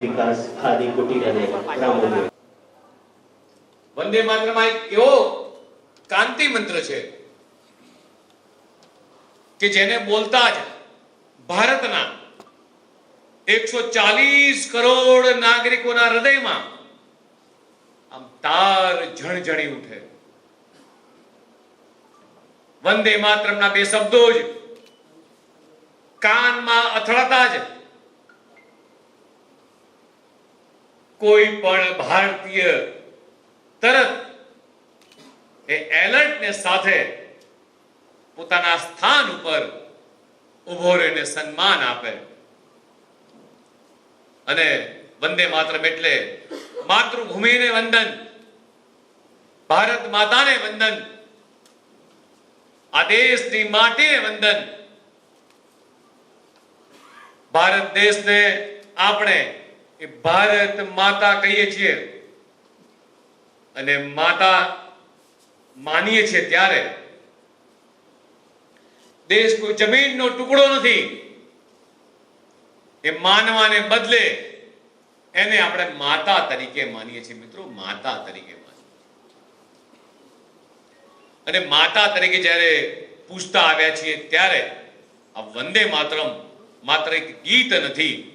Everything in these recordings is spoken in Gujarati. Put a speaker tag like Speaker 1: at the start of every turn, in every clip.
Speaker 1: વિકાસ ખાદી કુટીર અને ગ્રામોદ્યોગ.
Speaker 2: વંદે માતરમ એક એવો કાંતિ મંત્ર છે કે જેને બોલતા જ ભારતના એકસો ચાલીસ કરોડ નાગરિકોના હૃદયમાં આમ તાર ઝણઝણી ઉઠે. વંદે માતરમના બે શબ્દો જ કાનમાં અથડાતા જ કોઈ પણ ભારતીય તરત એ એલર્ટને સાથે પોતાના સ્થાન ઉપર ઊભો રહીને સન્માન આપે. અને વંદે માતરમ એટલે માતૃભૂમિને વંદન, ભારત માતાને વંદન, આ દેશની માટીને વંદન. ભારત દેશને આપણે એ ભારત માતા કહીએ છીએ. અને માતા માનીએ છીએ ત્યારે દેશ કોઈ જમીનનો ટુકડો નથી. એ માનવાને બદલે એને આપણે માતા તરીકે માનીએ છીએ મિત્રો, માતા તરીકે અને માતા તરીકે જ્યારે પૂછતા આવ્યા છીએ ત્યારે આ વંદે માતરમ માત્ર એક ગીત નથી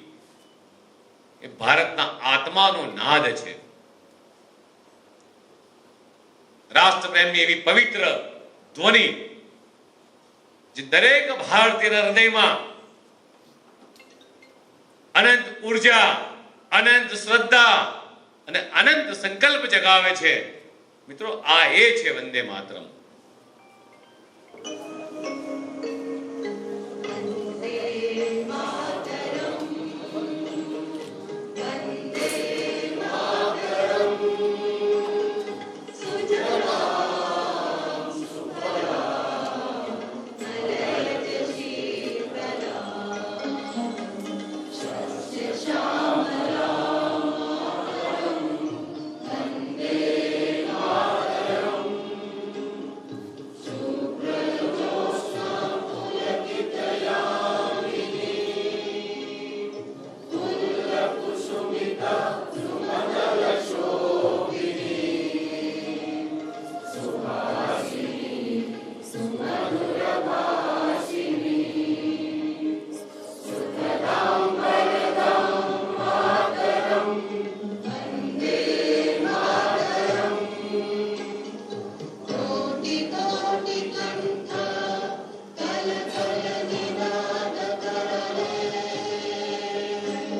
Speaker 2: એ ભારતના આત્માનો નાદ છે. રાષ્ટ્રપ્રેમની એવી પવિત્ર ધ્વનિ જે દરેક ભારતીયના હૃદયમાં અનંત ઊર્જા, અનંત શ્રદ્ધા અને અનંત સંકલ્પ જગાવે છે. મિત્રો, આ એ છે વંદે માતરમ.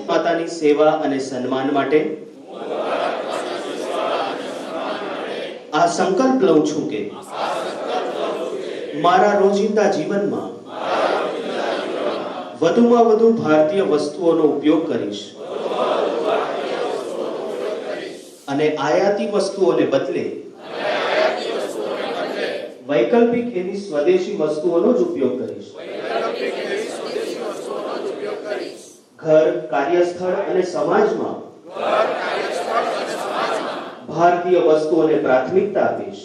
Speaker 1: માતાની સેવા અને સન્માન માટે આ સંકલ્પ લઉં છું કે મારા રોજિંદા જીવનમાં વધુમાં વધુ ભારતીય વસ્તુઓનો ઉપયોગ કરીશ અને આયાતી વસ્તુઓને બદલે વૈકલ્પિક એની સ્વદેશી વસ્તુઓનો જ ઉપયોગ કરીશ. ઘર કાર્યસ્થળ અને સમાજમાં ભારતીય વસ્તુઓને પ્રાથમિકતા આપીશ.